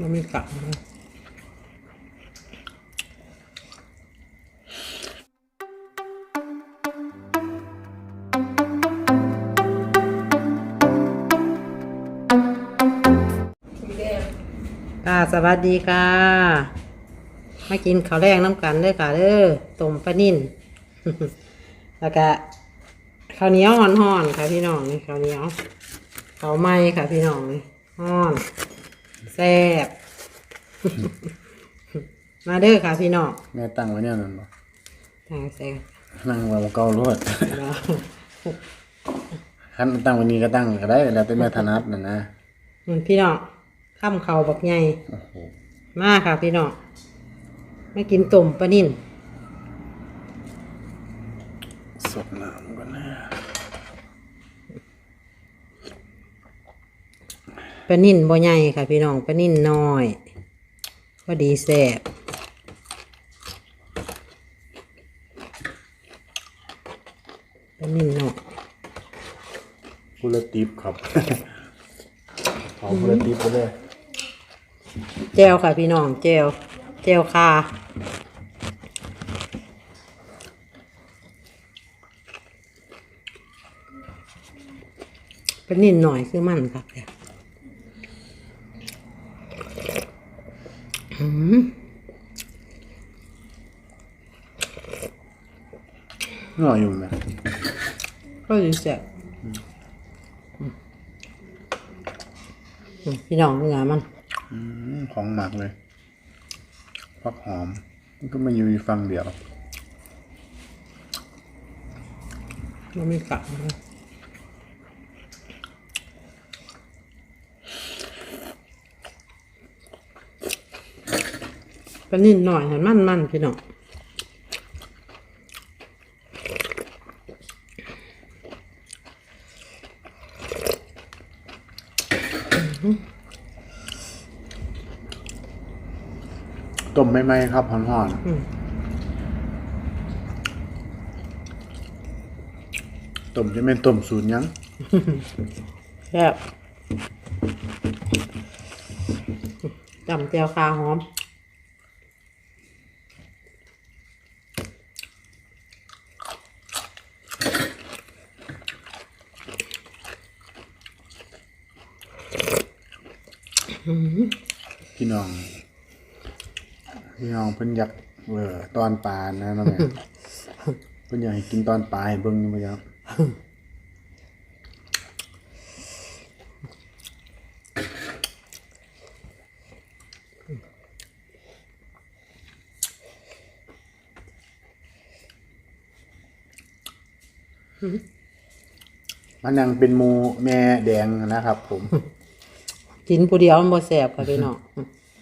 มันมีกลับนะค่ะสวัสดีค่ะ มากินข้าวแรงน้ำกันเด้อค่ะเด้อต้มปลานิ่นแล้วก็ข้าวเหนียวห่อนๆค่ะพี่น้องนี่ข้าวเหนียวข้าวไหม้ค่ะพี่น้องนี่ห่อน แซ่บ มาเด้อค่ะพี่น้องแม่ตั้งไว้เนี่ยนั่นบ่ทางแซ่บนั่งไว้บ่เก่ารวดแล้วคันตั้งไวันนี้ก็ตั้งก็ได้แล้วแต่แม่ถนัดนั่นนะอืมพี่น้องข้ามเขาบักใหญ่โอ้โหมาค่ะพี่น้องมากินต้มปลานิ่นสดน้ำก่อนนะ ลานิ่นบ่ใหญ่ค่ะ พี่น้องปลานิ่นน้อยพอดีแซ่บปลานิ่นน้อยกุละติบครับขอกุละติบไปเลยแจวค่ะพี่น้องแจวแจวคาเป็นนิดหน่อยคือมันครับเนี่ย อืมน่อยอยู่ไหมก็ดีแซ่บอืมอืมพี่น้องเนื้อมันอืมของหมักเลยพักหอม มันก็มาอยู่อีกฟังเดียว มันไม่กลับนะ เป็นนิดหน่อยเห็นมันมันๆพี่น้องต้มไม่ไหมครับหอนอืมๆต้มจะเป็นต้มสูตรหยัง แซ่บจำเจียวคาหอม พี่น้อง พี่น้องเพิ่นอยากเออตอนปลานะน้องแม่เพิ่นอยากให้กินตอนปลาให้เบิ่งอยู่บ่ยังมันยังเป็นหมูแม่แดงนะครับผม กินผู้เดียวมันบ่แซ่บค่ะพี่น้อง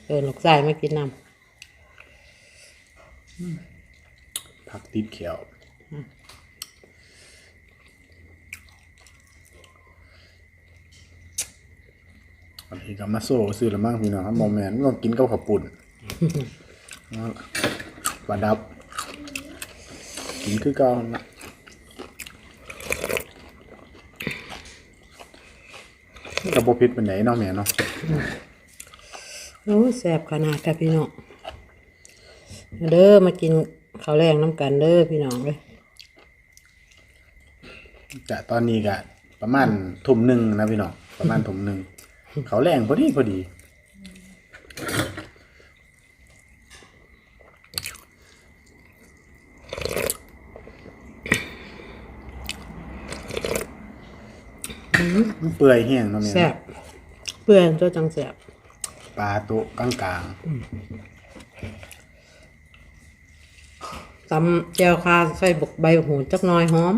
เออลูกชายมากินน้ ผักติดเขียวอันนี้ก็มาโซ่ซื้อละมั่งพี่น้องครับโมแมนต้องกินกับข้าวปุ่นประดับ กินคือเก่านะกับบพิษเป็นไหนเนาะแม่เนาะโอ้แซ่บขนาดค่ะพี่น้อง เด้อมากินข้าวแรงน้ำกันเด้อพี่น้องเลยจะตอนนี้ก็ประมาณทุ่มหนึ่งนะพี่น้องประมาณทุ่มหนึ่งเขาแรงพอดีพอดีมันเปื่อยแห้งเนาะแม่แซ่บเปื่อนตัวจังแซ่บปลาตัวกลางกลาง ตำแจวคาใส่บกใบบักโหูจักหน้อยหอม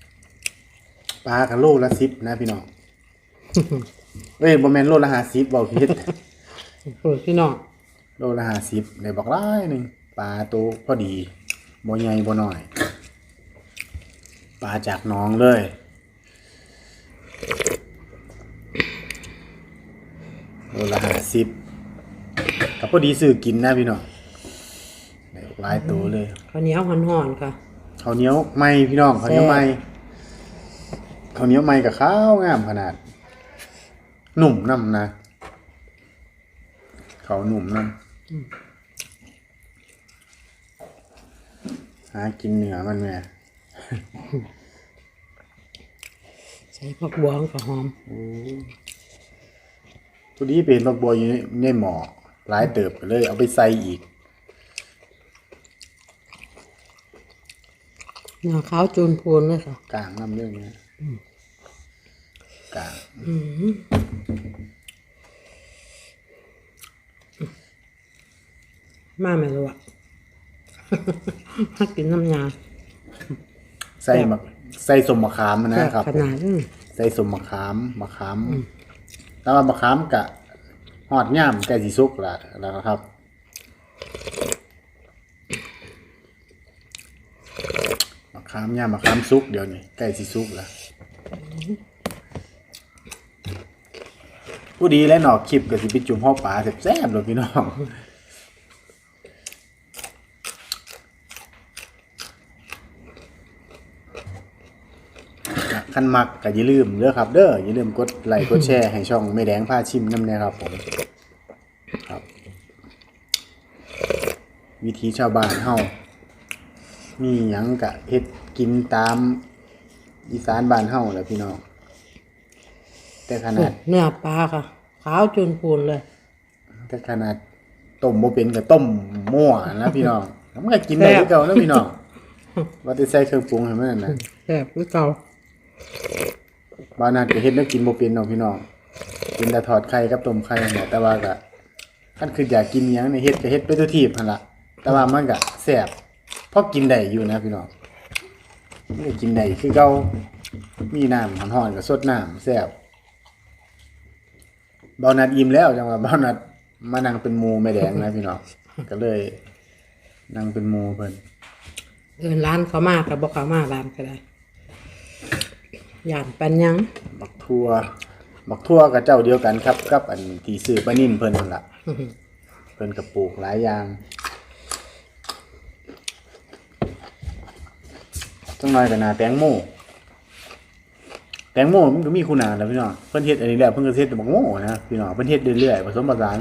ๆปลากะโลละสิบนะพี่น้อง เอ้ยบ่แม่นโลละห้าสิบบอกผิดโอ้ยพี่น้องโลละห้าสิบได้บอกร้ายหนึ่งปลาตัวพอดีบ่ใหญ่บ่น้อย ปลาจากหน้องเลยโลละห้าสิบก็พอดีซื้อกินนะพี่น้องได้บอก หลายตัวเลยข้าวเหนียวห่อนๆค่ะข้าวเหนียวไหม่พี่น้องข้าวเหนียวไหม่ข้าวเหนียวไหม่กับข้าวงามขนาด หนุ่มน้ำนะเขาหนุ่มนํหากินเนื้อมันแม่ใส่ผักบัวกับหอมตัวนี้เป็นบักบัวอยู่ในในหม้อหลายเติบก็เลยเอาไปใส่อีก เนื้อขาวจูนพูนเลยค่ะ กลางน้ำเรื่องนี้กลางมาไม่รู้อะมากินน้ำยาใส่มะใส่สมมะขามนะแซ่บครับขนาดนี้ใส่สมมะขามมะขามแต่ว่ามะขามกะหอดย่ามใกล้สิสุกและแล้วนะครับมะขามย่ามมะขามสุกเดี๋ยวนี้ใกล้สิสุกแล้วผู้ดีและหนอกคลิปกับสิไปจุ่มห่อปลาแซ่บๆเลยพี่น้องคันมักก็อย่าลืมเด้อครับเด้ออย่าลืมกดไลค์กดแชร์ให้ช่องไม่แดงผ้าชิมน้ำเนี่ยครับผมครับ วิธีชาวบ้านเฮามีหยังกะเฮ็ด กินตามอีสานบ้านเฮาแหละพี่น้อง แต่ขนาดเนื้อปลาค่ะ ขาวจูนพูนเลย แต่ขนาดต้มบ่เป็นก็ต้มมั่วนะพี่น้องมันก็กินได้คือเก่านะพี่น้องว่าแต่ใส่เครื่องปรุงให้มันนั่นน่ะแซ่บคือเก่าบ้านนั้นก็เฮ็ดแนวกินบ่เป็นเนาะพี่น้องกินแต่ทอดไข่กับต้มไข่นั่นแหละแต่ว่าก็คันคืออยากกินอิหยังในเฮ็ดก็เฮ็ดไปตัวทีบหั่นล่ะแต่ว่ามันก็แซ่บพอกินได้อยู่นะพี่น้อง มันก็กินได้คือเก่ามีน้ำร้อนๆก็สดน้ำแซ่บเบานัดอิ่มแล้วจังว่าเบานัดมานั่งเป็นหมู่แม่แดงนะพี่น้อง ก็เลยนั่งเป็นหมู่เพิ่นเดินร้านเขามากกับบอกเขามาร้านก็ได้ย่านปันยังบักทั่วบักทั่วกับเจ้าเดียวกันครับกับอันที่ซื้อปลานิ่นเพิ่นนั่นล่ะ เพิ่นก็ปลูกหลายอย่าง จังน้อยก็นาแตงโมแตงโมมันก็มีคุณาแหล้วพี่น้องเพิ่นเฮ็ดอันนี้แล้วเพิ่นก็เฮ็ดบักโมนะพี่น้องเพิ่นเฮ็ดเรื่อยๆผสมผสาน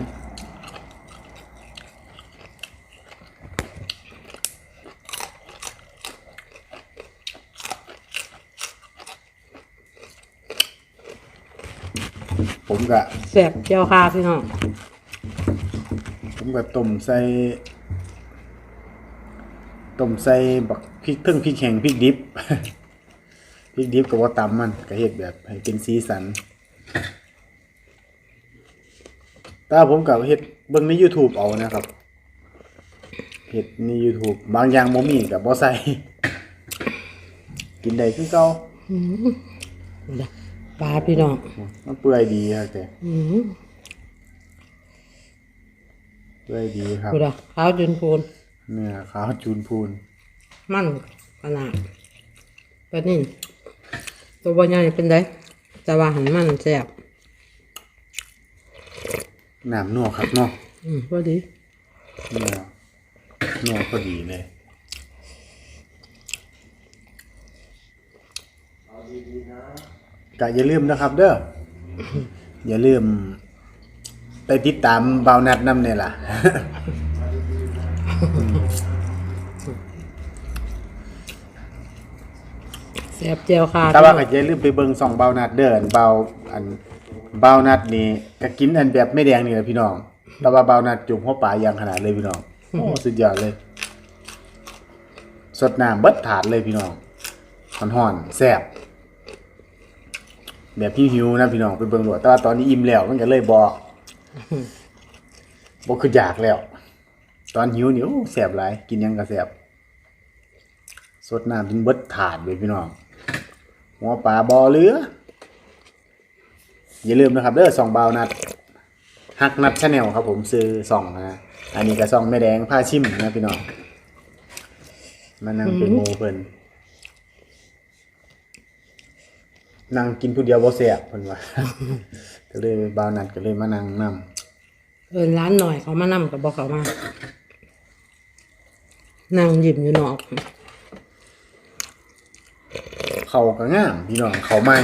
ผมก็แซ่บเจียวค่ะพี่น้องผมก็ต้มใส่ต้มใส่บักพ ริกเพิ่งพริกแห้งพริกดิบพริกดิบก็ว่าตำมันก็เฮ็ดแบบให้เป็นสีสันแตว่าผมก็เฮ็ดเบิ่งใน YouTube เอานะครับเฮ็ดใน YouTube บางอย่างบ่มีก็บ่ใส่กินได้คือเก่าปลาพี่น้องมันเปื่อยดีครับแต่อืมเปื่อยดีครับดูดะขาวจูนพูนเนื้อขาวจูนพูน มันขนาดปลานิ่นตัวบอใหญ่เป็นไดแต่ว่าหันมันแซ่บน้ำนัวครับเนาะอืมพอดีนัวนัวพอดีเลยก็อย่าลืมนะครับ เด้ออย่าลืม ไปติดตามเบานัดน้ำเนี่ยล่ะ แซ่บเจียวค่ะแต่ว่าก็อย่าลืมไปเบิ่งส่องเบานัดเด้ออันเบาอันเบานัดนี่ก็กินอันแบบไม่แดงนี่แหละพี่น้อง แต่ว่าเบานัดจุ่มหัวปลาอย่างขนาดเลยพี่น้องโอ้สุดยอดเลย สดน้ำเบิดถาดเลยพี่น้องห่อนๆแซ่บแบบพี่หิวนะพี่น้องไปเบิ่งโหลดแต่ว่าตอนนี้อิ่มแล้วมันก็เลยบอกบอกคืออยากแล้ว ตอนหิวนี่โอ้แซ่บหลาย กินหยังก็แซ่บสดน้ำจนเบิดถาดเลยพี่น้อง หัวปลาบอเรือ อย่าลืมนะครับเด้อสองบาวนัดฮักนัดชาแนลครับผมซื้อสองนะอันนี้ก็สองแม่แดงผ้าชิมนะพี่น้องมานั่งเป็นโมเพิ่นนั่งกินผู้เดียวบ่แซ่บเพิ่นว่าก็เลยบาวนัดก็เลยมานั่งนำเอินร้านหน่อยเขามานั่กับบอเขามานั่งหยิบอยู่นอก เขาก็งามพี่น้องเขาใหม่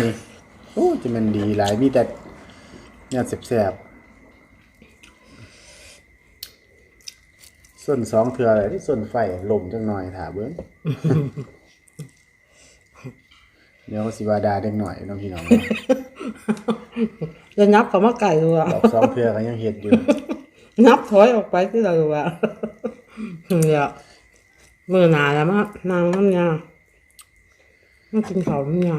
โอ้จะมันดีหลายมีแต่เนี่ยแซ่บส่วนสองเทื่ออะไรที่ส่วนไฟลมจังหน่อยถาเบิ้งเดี๋ยวสิวาดาเด็กหน่อยน้องพี่น้องจะนับเขามาไก่ดูอะรอบสองเทื่อก็ยังเฮ็ดอยู่นับถอยออกไปที่เราดูอะเดี๋ยวมือหนาแล้วมานางน้ำยา มากินเขาวน้ำยา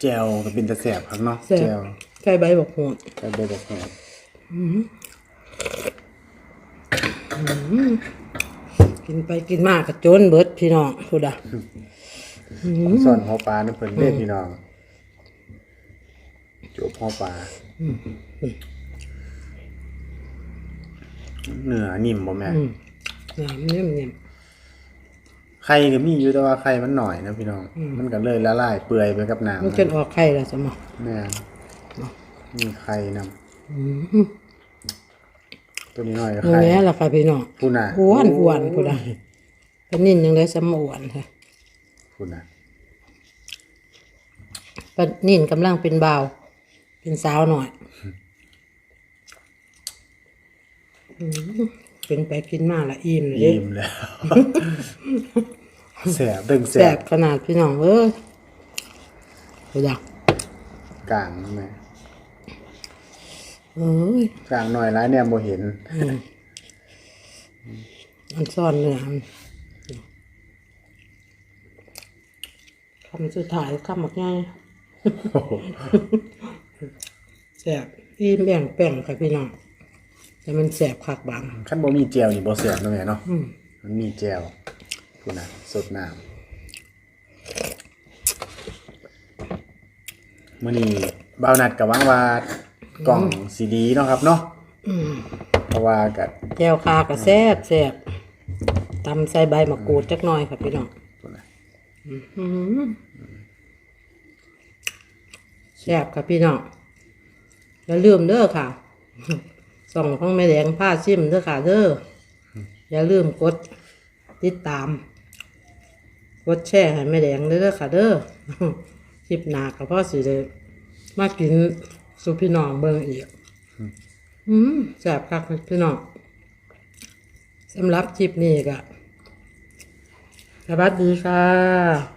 แจวก็เป็นตะแสบครับเนาะแซ่บ แจวไก่ใบบอกโหดก็ใบบอกแหบกินไปกินมากกระโจนเบิดพี่น้องพูดอะซ่อนหัวปลาน้ำเพิ่นเด้พี่น้องจบหัวปลาเนื้อนิ่มบ่แม่อืมน้ำเนี่ยเนี่ย ไข่ก็มีอยู่แต่ว่าไข่มันหน่อยนะพี่น้องมันก็เลยละลายเปื่อยไปกับน้ำมันจนออกไข่แล้วสมองแม่นมีไข่นำตัวนี้หน่อยก็โอ้ไข่แม่ละค่ะพี่น้องพูน่ะอ้วนอ้วนพูดอะเป็นนินยังได้สมอ้วนค่ะพูน่ะปานนินกำลังเป็นบ่าว เป็นสาวหน่อยอืมเป็นไปกินมาละอิ่มเลยเด้ ยิ้มแล้ว แสบดึงแสแสบบขนาดพี่น้องเอ้ยพูดอะกลางแม่เอ้ยกลางหน่อยร้ายเนี่ยบ่เห็นมันซ่อนเนื้อมันคำสุดท้ายคำหมักง่ายโอ้โหแสบอิ่มแบ่งแป้งค่ะพี่น้องแต่มันแสบคักบางคันบ่มีแจวนี่บ่แสบเนาะแม่เนาะอืมมันมีแจ วพูน่ะสดน้ำมื้อนี้บ่าวนัดก็หวังว่ากล่องสีดีเนาะครับเนาะเพราะว่าก็แก้วคาก็แซบแซบตำใส่ใบมะกรูดจักหน่อยค่ะพี่น้องพูน่ะแซบค่ะพี่น้องอย่าลืมเด้อค่ะ ส่องของแม่แดงผ้าซิมเด้อค่ะเด้ออย่าลืมกดติดตาม กดแชร์ให้แม่แดงเด้อค่ะ เด้อคลิปหน้าก็พอสิได้มากินสุพี่น้องเบิ่งอีก อืมแซ่บคักพี่น้องสำหรับคลิปนี้ก็สวัสดีค่ะ